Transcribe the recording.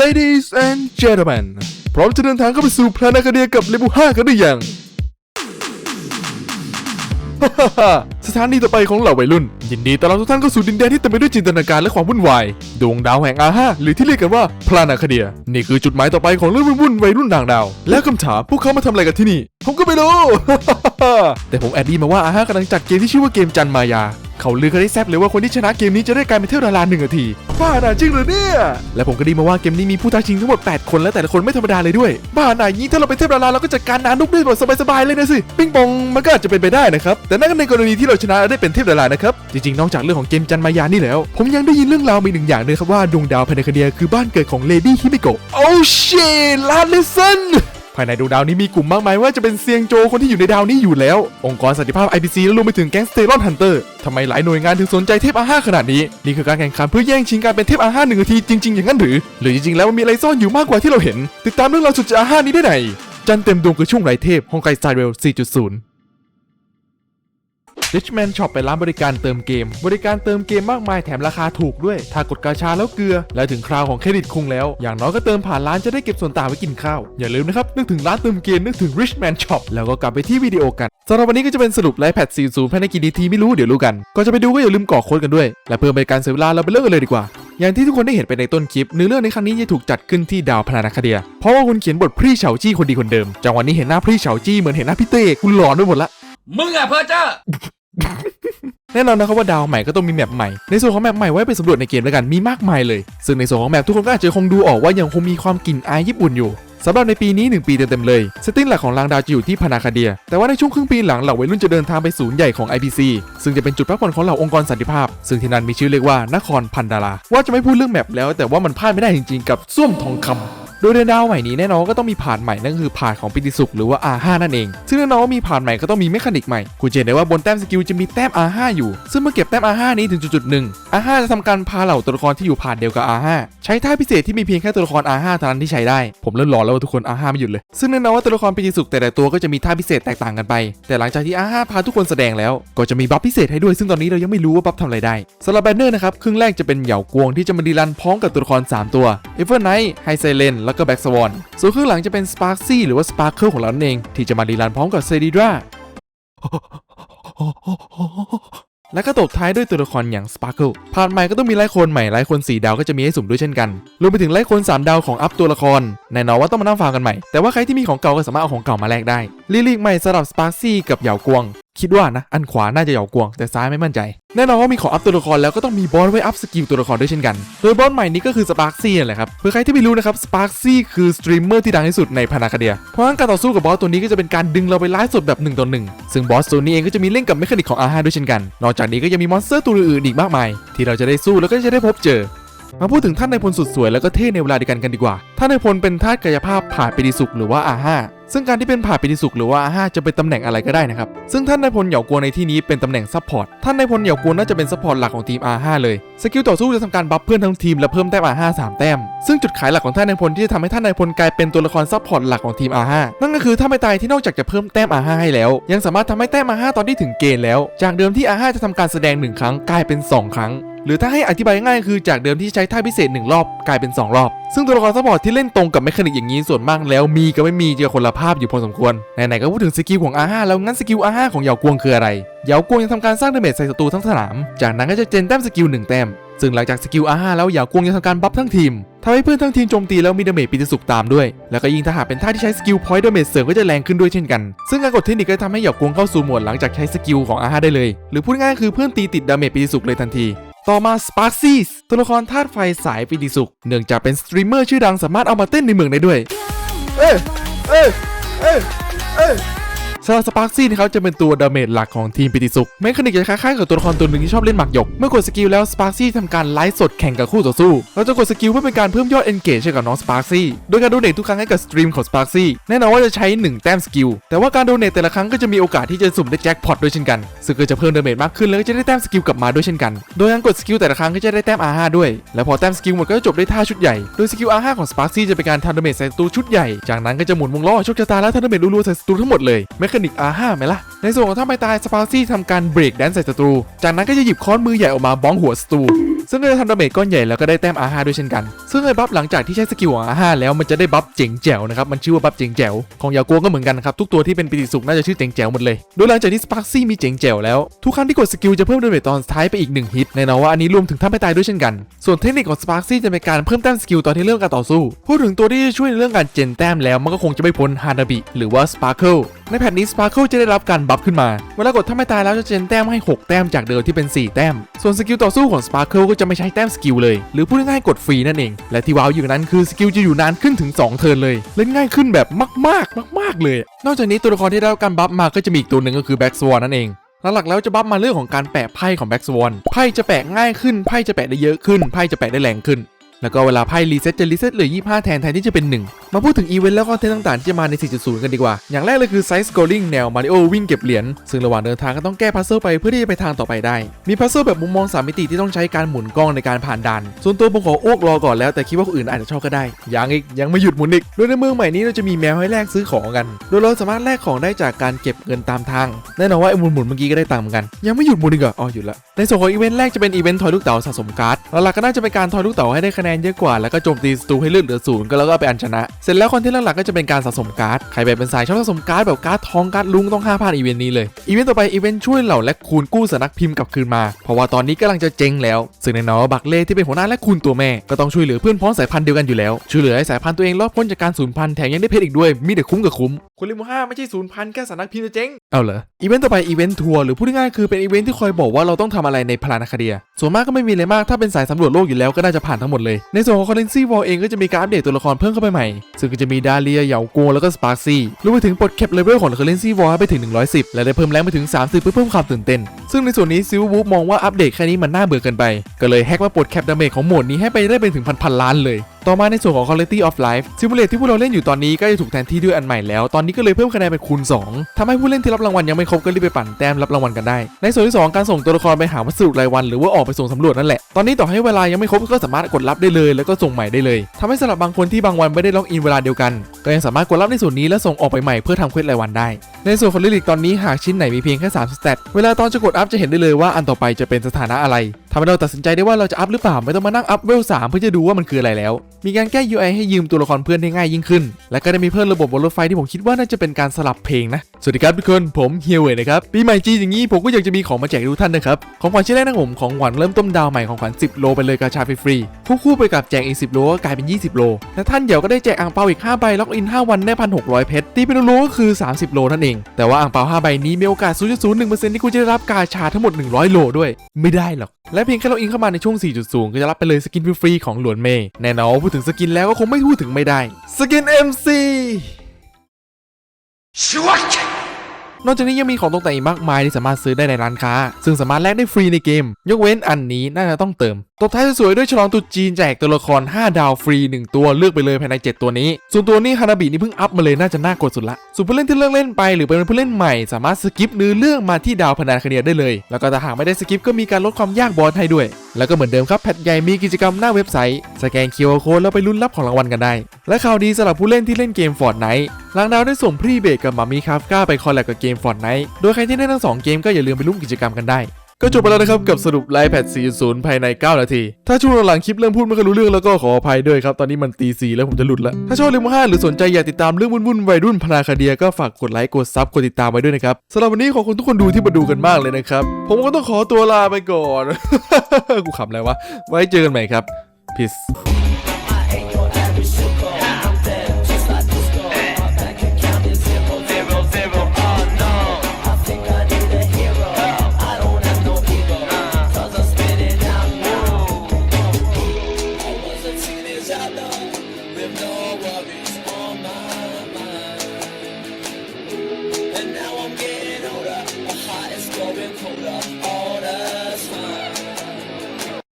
Ladies and gentlemen พร้อมจะเดินทางเข้าไปสู่พลานาคาเดียกับเลบูห้ากันหรือยัง สถานีต่อไปของเหล่าวัยรุ่น ยินดีต้อนรับทุกท่านเข้าสู่ดินแดนที่เต็มไปด้วยจินตนาการและความวุ่นวายดวงดาวแห่งอาห้าหรือที่เรียกกันว่าพลานาคาเดีย นี่คือจุดหมายต่อไปของเรื่องวุ่นๆวัยรุ่นต่างดาว และคำถามพวกเขามาทำอะไรกันที่นี่ ไม่รู้ แต่ผมแอบดีมาว่าอาห้ากำลังจัดเกมที่ชื่อว่าเกมจันมายา เขาลือกันได้แซบเลยว่าคนที่ชนะเกมนี้จะได้กลายเป็นเทพดาราหนึ่งนาทีบ้าหนาจริงหรือเนี่ย และผมก็ไดีมาว่าเกมนี้มีผู้ท้าชิงทั้งหมด 8 คนและแต่ละคนไม่ธรรมดาเลยด้วย บ้าหนาอย่างนี้ถ้าเราเป็นเทพดาราเราก็จัดการนานุกได้แบบสบายๆเลยนะสิ ปิ้งปองมันก็อาจจะเป็นไปได้นะครับ แต่นั่นก็ในกรณีที่เราชนะและได้เป็นเทพดารานะครับ จริงๆ นอกจากเรื่องของเกมจันมายานี่แล้ว ผมยังได้ยินเรื่องราวมีหนึ่งอย่างเลยครับว่าดวงดาวภายในคดีคือบ้านเกิดของเลดี้ฮิมิโกะโอ้เชลาเลสัน ภายในดวงดาวนี้มีกลุ่มมากมายว่าจะเป็นเซียงโจคนที่อยู่ในดาวนี้อยู่แล้ว องค์กรสันติภาพ IPC และรวมไปถึงแก๊งสเตลอนฮันเตอร์ทำไมหลายหน่วยงานถึงสนใจเทพอาห้าขนาดนี้ นี่คือการแข่งขันเพื่อแย่งชิงการเป็นเทพอาห้าหนึ่งนาทีจริง ๆ อย่างนั้นหรือ หรือจริงๆแล้วมันมีอะไรซ่อนอยู่มากกว่าที่เราเห็น ติดตามเรื่องราวสุดจะอาห้านี้ได้ไหนจันเต็มดวงคือช่วงไรเทพฮองไกสไตล์เวล4.0 Richman Shop เป็นร้านบริการเติมเกม บริการเติมเกมมากมายแถมราคาถูกด้วย ถ้ากดกาชาแล้วเกลือ และถึงคราวของเครดิตคุงแล้ว อย่างน้อยก็เติมผ่านร้านจะได้เก็บส่วนต่างไว้กินข้าว อย่าลืมนะครับ นึกถึงร้านเติมเกมนึกถึง Richman Shop แล้วก็กลับไปที่วิดีโอกันสำหรับวันนี้ก็จะเป็นสรุปไลฟ์แพด40ภายในกี่นาทีไม่รู้เดี๋ยวรู้กันก่อนจะไปดูก็อย่าลืมกรอกโค้ดกันด้วย และเพื่อเป็นการเสียเวลาเราไปเริ่มกันเลยดีกว่าอย่างที่ทุกคนได้เห็นไปในต้นคลิปเนื้อเรื่องในครั้งนี้จะถูกจัดขึ้นที่ดาวพนานาคาเดีย เพราะว่าคุณเขียนบทพรี่เฉาจี้คนดีคนเดิมจังหวะนี้เห็นหน้าพรี่เฉาจี้เหมือนเห็นหน้าพี่เต้คุณหลอนไปหมดละมึงอะเพอเจ้า แน่นอนนะครับว่าดาวใหม่ก็ต้องมีแมปใหม่ ในส่วนของแมปใหม่ไว้ไปสำรวจในเกมแล้วกันมีมากมายเลย ซึ่งในส่วนของแมปทุกคนก็อาจจะคงดูออกว่ายังคงมีความกลิ่นอายญี่ปุ่นอยู่สำหรับในปีนี้ 1 ปีเต็มๆเลยเซตติ้งหลักของรางดาวจะอยู่ที่พานาคาเดีย แต่ว่าในช่วงครึ่งปีหลังเหล่าวัยรุ่นจะเดินทางไปศูนย์ใหญ่ของ IPC ซึ่งจะเป็นจุดพักผ่อนของเหล่าองค์กรสันติภาพ ซึ่งที่นั่นมีชื่อเรียกว่านครพันดาราว่าจะไม่พูดเรื่องแมปแล้วแต่ว่ามันพลาดไม่ได้จริงๆ กับส้วมทองคำ โดยในดาวใหม่นี้แน่นอนก็ต้องมีผ่านใหม่นั่นคือผ่านของปิติสุขหรือว่า R5 นั่นเอง ซึ่งแน่นอนว่ามีผ่านใหม่ก็ต้องมีเมคานิกใหม่ คุณจะเห็นได้ว่าบนแต้มสกิลจะมีแต้ม R5 อยู่ ซึ่งเมื่อเก็บแต้ม R5 นี้ถึงจุดหนึ่ง R5 จะทำการพาเหล่าตัวละครที่อยู่ผ่านเดียวกับ R5 ใช้ท่าพิเศษที่มีเพียงแค่ตัวละคร R5 เท่านั้นที่ใช้ได้ ผมเริ่มหลอนแล้วว่าทุกคน R5 ไม่หยุดเลย ซึ่งแน่นอนว่าตัวละครปิติสุขแต่ละตัวก็จะมีท่าพิเศษแตกต่างกันไป แต่หลังจากที่ R5 พาทุกคนแสดงแล้ว ก็จะมีบัฟพิเศษให้ด้วยซึ่งตอนนี้เรายังไม่รู้ว่าบัฟทำอะไรได้สำหรับแบนเนอร์นะครับครึ่งแรกจะเป็นเหย่ากวงที่จะมาดีรันพร้อมกับตัวละครสามตัวเอเวอร์ไนท์ไฮไซเลนแแล้วก็แบ็กสวอนส่วนครึ่งหลังจะเป็นสปาร์ซี่หรือว่าสปาร์เคิลของเรานั่นเองที่จะมาดีรันพร้อมกับเซดีดราและก็ตบท้ายด้วยตัวละครอย่าง Sparkle ผ่านใหม่ก็ต้องมีไลค์คนใหม่ไลค์คน4ดาวก็จะมีให้สุ่มด้วยเช่นกัน รวมไปถึงไลค์คน 3 ดาวของอัพตัวละคร แน่นอนว่าต้องมานั่งฟาร์มกันใหม่ แต่ว่าใครที่มีของเก่าก็สามารถเอาของเก่ามาแลกได้ลีลีกใหม่สำหรับ Sparksy กับเหยากวง คิดว่านะ อันขวาน่าจะเหยากวง แต่ซ้ายไม่มั่นใจ แน่นอนว่ามีของอัพตัวละครแล้วก็ต้องมีบอสไว้อัพสกิลตัวละครด้วยเช่นกัน โดยบอสใหม่นี้ก็คือ Sparksy นั่แหละครับ เพื่อใครที่ไม่รู้นะครับ Sparksy คือสตรีมเมอร์ที่ดังที่สุดในพานาคาเดีย เพราะงั้นการต่อสู้กับบอสตัวนี้ก็จะเป็นการดึงเราไปไลฟ์สดแบบ1ต่อ1ซึ่งบอสตัวนี้เองก็จะมีเล่นกับเมคานิกของ R5 ด้วยเช่นกัน นอกจากนี้ก็ยังมีมอนสเตอร์ตัวอื่นอีกมากมาย ที่เราจะได้สู้แล้วก็จะได้พบเจอมาพูดถึงท่านนพลสุดสวยแล้วก็เท่ในเวลาเดียวกันกันดีกว่า ท่านนพลเป็นธาตุกายภาพผ่าปิติสุขหรือว่า R5 ซึ่งการที่เป็นผ่าปิติสุขหรือว่า R5 จะเป็นตำแหน่งอะไรก็ได้นะครับ ซึ่งท่านนายพลเหยากวงในที่นี้เป็นตำแหน่งซัพพอร์ต ท่านนายพลเหยากวงน่าจะเป็นซัพพอร์ตหลักของทีม R5 เลย สกิลต่อสู้จะทำการบัฟเพื่อนทั้งทีมและเพิ่มแต้ม R5 3 แต้ม ซึ่งจุดขายหลักของท่านนายพลที่จะทำให้ท่านนายพลกลายเป็นตัวละครซัพพอร์ตหลักของทีม R5 นั่นก็คือถ้าไม่ตายที่นอกจากจะเพิ่มแต้ม R5 ให้แล้ว ยังสามารถทำให้แต้ม R5 ตอนที่ถึงเกณฑ์แล้ว จากเดิมที่ R5 จะทำการแสดงหนึ่งครั้งกลายเป็นสองครั้ง หรือถ้าให้อธิบายง่ายคือจากเดิมที่ใช้ท่าพิเศษ 1 รอบกลายเป็น 2 รอบ ซึ่งตัวละครซัพพอร์ตที่เล่นตรงกับเมคานิกอย่างนี้ส่วนมากแล้วมีกับไม่มีจะคนละภาพอยู่พอสมควร ไหนๆก็พูดถึงสกิลของ R5 แล้วงั้นสกิล R5 ของเหยากวงคืออะไรเหยากวงยังทำการสร้างดาเมจใส่ศัตรูทั้งสนาม จากนั้นก็จะเจนแต้มสกิล1แต้มซึ่งหลังจากสกิล R5 แล้วเหยากวงยังทำการบัฟทั้งทีมทำให้เพื่อนทั้งทีมโจมตีแล้วมีดาเมจปิติสุขตามด้วย แล้วก็ยิ่งถ้าหากเป็นท่าที่ใช้สกิลพอยต์ดาเมจเสริมก็จะแรงขึ้นด้วยเช่นกัน ซึ่งการกดเทคนิคก็ทำให้เหยากวงเข้าสู่โหมดหลังจากใช้สกิลของ R5 ได้เลย หรือพูดง่ายๆคือเพื่อนตีติดดาเมจปิติสุขเลยทันที ต่อมา Sparksies ตัวละครธาตุไฟสายปีติสุขเนื่องจากเป็นสตรีมเมอร์ชื่อดังสามารถเอามาเต้นในเมืองได้ด้วย เอ้เอ้เอ้เอ้ย สำหรับสปาร์คซี่นะครับจะเป็นตัวดาเมจหลักของทีมปิติสุขเมคานิกจะคล้ายๆกับตัวละครตัวหนึ่งที่ชอบเล่นหมากหยก เมื่อกดสกิลแล้วสปาร์คซี่ทำการไลฟ์สดแข่งกับคู่ต่อสู้เราจะกดสกิลเพื่อเป็นการเพิ่มยอด engage ให้กับน้องสปาร์คซี่โดยการโดเนททุกครั้งให้กับสตรีมของสปาร์คซี่แน่นอนว่าจะใช้ 1 แต้มสกิลแต่ว่าการโดเนทแต่ละครั้งก็จะมีโอกาสที่จะสุ่มได้แจ็คพอตด้วยเช่นกันซึ่งก็จะเพิ่มดาเมจมากขึ้นแล้วก็จะได้แต้มสกิลกลับมาด้วยเช่นกัน โดยการกดสกิลแต่ละครั้งก็จะได้แต้ม R5 ด้วย และพอแต้มสกิลหมดก็จะจบด้วยท่าชุดใหญ่ โดยสกิล R5 ของ Sparksy จะเป็นการทำดาเมจใส่ศัตรูชุดใหญ่ จากนั้นก็จะหมุนวงล้อโชคชะตาและทำดาเมจรัวๆใส่ศัตรูทั้งหมดเลยเมคานิก R5 ไหมล่ะ ในส่วนของท่าไม้ตายสปาซี่ทำการเบรกแดนใส่ศัตรู จากนั้นก็จะหยิบค้อนมือใหญ่ออกมาบ้องหัวศัตรูซึ่งก็จะทำดาเมจก้อนใหญ่แล้วก็ได้แต้ม R5 ด้วยเช่นกัน ซึ่งไอ้บัฟหลังจากที่ใช้สกิลของ R5 แล้วมันจะได้บัฟเจ๋งแจ๋วนะครับมันชื่อว่าบัฟเจ๋งแจ๋วของยาโกวก็เหมือนกันครับทุกตัวที่เป็นปิติสุขน่าจะชื่อเจ๋งแจ๋วหมดเลยโดยหลังจากที่สปาร์ซี่มีเจ๋งแจ๋วแล้วทุกครั้งที่กดสกิลจะเพิ่มดาเมจตอนท้ายไปอีก1ฮิตแน่นอนว่าอันนี้รวมถึงทำให้ตายด้วยเช่นกัน ส่วนเทคนิคของสปาร์ซี่จะเป็นการเพิ่มแต้มสกิลตอนที่เริ่มการต่อสู้พูดถึงตัวที่จะช่วยในเรื่องการเจนแต้มแล้วมันก็คงจะไม่พ้นฮานาบิหรือว่าสปาร์เคิลในแพทนี้สปาร์เคิลจะได้รับการบัฟขึ้นมาเวลากดถ้าไม่ตายแล้วจะเจนแต้มให้ 6 แต้มจากเดิมที่เป็น 4 แต้ม ส่วนสกิลต่อสู้ของสปาร์เคิลก็จะไม่ใช้แต้มสกิลเลย หรือพูดง่ายๆกดฟรีนั่นเอง และที่ว้าวอยู่นั้นคือสกิลจะอยู่นานขึ้นถึง 2 เทิร์นเลย เล่นง่ายขึ้นแบบมากๆ มาก ๆ เลย นอกจากนี้ตัวละครที่ได้รับการบัฟมาก็จะมีอีกตัวหนึ่งก็คือแบ็กสวอนนั่นเองหลักๆแล้วจะบัฟมาเรื่องของการแปะไพ่ของแบ็กสวอนไพ่จะแปะง่ายขึ้น ไพ่จะแปะได้เยอะขึ้น ไพ่จะแปะได้แรงขึ้น แล้วก็เวลาไพ่รีเซ็ตจะรีเซ็ตเหลือ 25 แทนแทนที่จะเป็น 1 มาพูดถึงอีเวนต์แล้วก็เทนต์ต่างๆที่จะมาใน 4.0 กันดีกว่า อย่างแรกเลยคือไซส์สกอร์ลิงแนวมาริโอวิ่งเก็บเหรียญ ซึ่งระหว่างเดินทางก็ต้องแก้พัซเซิลไปเพื่อที่จะไปทางต่อไปได้ มีพัซเซิลแบบมุมมอง 3 มิติที่ต้องใช้การหมุนกล้องในการผ่านด่าน ส่วนตัวผมขออ้วกรอก่อนแล้วแต่คิดว่าคนอื่นอาจจะชอบก็ได้ ยังอีกยังไม่หยุดหมุนอีก โดยในเมืองใหม่นี้เราจะมีแมวให้แลกซื้อของกัน โดยเราสามารถแลกของได้จากการเก็บเงินตามทาง แน่นอนว่าไอ้หมุนหมุนเมื่อกี้ก็ได้ตังค์เหมือนกัน ยังไม่หยุดหมุนอีกเหรออ๋อหยุดละในส่วนของอีเวนต์แรกจะเป็นอีเวนต์ทอยลูกเต๋าสะสมการ์ดหลักๆก็น่าจะเป็นการทอยลูกเต๋าให้ได้คะแนนนเยอะกว่าแล้วก็โจมตีศัตรูให้เลือดเหลือศูนย์ก็แล้วก็ไปอัญชนะ เสร็จแล้วคอนเทนต์หลักๆก็จะเป็นการสะสมการ์ดใครแบบเป็นสายชอบสะสมการ์ดแบบการ์ดทองการ์ดลุงต้องห้าพลาดอีเวนต์นี้เลยอีเวนต์ต่อไปอีเวนต์ช่วยเหล่าและคูณกู้สนักพิมพ์กลับคืนมา เพราะว่าตอนนี้กำลังจะเจ๊งแล้วซึ่งแน่นอนว่าบักเล่ที่เป็นหัวหน้าและคูณตัวแม่ก็ต้องช่วยเหลือเพื่อนพ้องสายพันธุ์เดียวกันอยู่แล้วช่วยเหลือให้สายพันธุ์ตัวเองรอดพ้นจากการสูญพันธุ์แถมยังได้เพชรอีกด้วยมีแต่คุ้มกับคุ้มคนลิมูห้าไม่ใช่สูญพันธุ์แค่สนักพิมพ์จะเจ๊งเอาเหรออีเวนต์ต่อไปอีเวนต์ทัวร์หรือพูดง่ายๆคือเป็นอีเวนต์ที่คอยบอกว่าเราต้องทำอะไรในพลานาคาเดีย ส่วนมากก็ไม่มีอะไรมากถ้าเป็นสายสำรวจโลกอยู่แล้วก็น่าจะผ่านทั้งหมดเลยในส่วนของคอร์เรนซี่วอลเองก็จะมีการอัปเดตตัวละครเพิ่มเข้าไปใหม่ ซึ่งก็จะมีดาเลียเหยาโกแล้วก็สปาร์ซี่รวมไปถึงปลดแคปเลเวลของคอร์เรนซี่วอลไปถึง 110 และได้เพิ่มแรงไปถึง 30 เพื่อเพิ่มความตื่นเต้น ซึ่งในส่วนนี้ซิลวูฟมองว่าอัปเดตแค่นี้มันน่าเบื่อเกินไป ก็เลยแฮกมาปลดแคปดาเมจของโหมดนี้ให้ไปได้เป็นถึงพันพันล้านเลย ต่อมาในส่วนของ Quality of Life Simulate ที่พวกเราเล่นอยู่ตอนนี้ก็จะถูกแทนที่ด้วยอันใหม่แล้ว ตอนนี้ก็เลยเพิ่มคะแนนเป็นคูณ 2ทำให้ผู้เล่นที่รับรางวัลยังไม่ครบก็รีบไปปั่นแต้มรับรางวัลกันได้ ในส่วนที่ 2 การส่งตัวละครไปหาวัสดุรายวัน หรือว่าออกไปส่งสำรวจนั่นแหละ ตอนนี้ต่อให้เวลายังไม่ครบก็สามารถกดรับได้เลย แล้วก็ส่งใหม่ได้เลยทำให้สำหรับบางคนที่บางวันไม่ได้ล็อกอินเวลาเดียวกัน ก็ยังสามารถกดรับในส่วนนี้แล้วส่งออกไปใหม่เพื่อทำเควสรายวันได้ ในส่วนของลิลิกตอนนี้หากชิ้นไหนมีเพียงแค่3สเตตเวลาตอนจะกดอัพจะเห็นได้เลยว่าอันต่อไปจะเป็นสถานะอะไร ทำให้เราตัดสินใจได้ว่าเราจะอัพหรือเปล่าไม่ต้องมานั่งอัพเวล3เพื่อจะดูว่ามันคืออะไรแล้ว มีการแก้ UI ให้ยืมตัวละครเพื่อนได้ง่ายยิ่งขึ้น และก็ได้มีเพิ่มระบบบนรถไฟที่ผมคิดว่าน่าจะเป็นการสลับเพลงนะ สวัสดีครับทุกคนผมเฮียเวยนะครับปีใหม่จีนอย่างนี้ผมก็อยากจะมีของมาแจกทุกท่านนะครับของขวัญชิ้นแรกนะผมของขวัญเริ่มต้นดาวใหม่ของขวัญ10 โลไปเลยกาชาฟรีๆควบคู่ไปกับแจกอีก 10 โลก็กลายเป็น 20 โลและท่านเดี๋ยวก็ได้แจกอ่างเปาอีก 5 ใบล็อกอิน 5 วันได้1,600 เพชรตีเป็นโลก็คือ 30 โลนั่นเอง แต่ว่าอ่างเปา 5 ใบนี้มีโอกาส 0.01%ที่คุณจะได้รับกาชาทั้งหมด 100 โลด้วย ไม่ได้หรอกและเพียงแค่ล็อกอินเข้ามาในช่วง 4.0 ก็จะรับไปเลยสกินฟรีๆของหลวนเมย์แน่นอนพูดถึงสกินแล้วก็คงไม่พูดถึงไม่ได้สกิน MC นอกจากนี้ยังมีของตกแต่งอีกมากมายที่สามารถซื้อได้ในร้านค้า ซึ่งสามารถแลกได้ฟรีในเกม ยกเว้นอันนี้น่าจะต้องเติม ตบท้ายสวยๆด้วยฉลองตรุษจีนแจกตัวละคร 5 ดาวฟรี 1 ตัวเลือกไปเลยภายใน 7 ตัวนี้ ส่วนตัวนี้ฮานาบินี่เพิ่งอัพมาเลยน่าจะน่ากดสุดละ ส่วนผู้เล่นที่เลือกเล่นไปหรือเป็นผู้เล่นใหม่ สามารถสกิปเนื้อเรื่องมาที่ดาวพนาคเนียได้เลย แล้วก็ถ้าหากไม่ได้สกิปก็มีการลดความยากบอสให้ด้วย แล้วก็เหมือนเดิมครับแพทใหญ่มีกิจกรรมหน้าเว็บไซต์สแกน QR Code แล้วไปลุ้นรับของรางวัลกันได้ และข่าวดีสำหรับผู้เล่นที่เล่นเกม Fortnite ลางดาวได้ส่งพรีเบรกกับมามีคาฟก้าไปคอลแลบกับเกม Fortnite โดยใครที่เล่นทั้งสองเกมก็อย่าลืมไปร่วมกิจกรรมกันได้ ก็จบไปแล้วนะครับกับสรุปไลฟ์แพด4.0 ภายใน 9 นาที ถ้าช่วงหลังคลิปเริ่มพูดไม่ค่อยรู้เรื่องแล้วก็ขออภัยด้วยครับ ตอนนี้มันตีสี่แล้วผมจะหลุดละถ้าชอบเรื่องห้าหรือสนใจอยากติดตามเรื่องวุ่นๆวัยรุ่นพนาคาเดียก็ฝากกดไลค์กดซับกดติดตามไว้ด้วยนะครับสำหรับวันนี้ขอบคุณทุกคนดูที่มาดูกันมากเลยนะครับ ผมก็ต้องขอตัวลาไปก่อน กูขำอะไรวะ ไว้เจอกันใหม่ครับ peace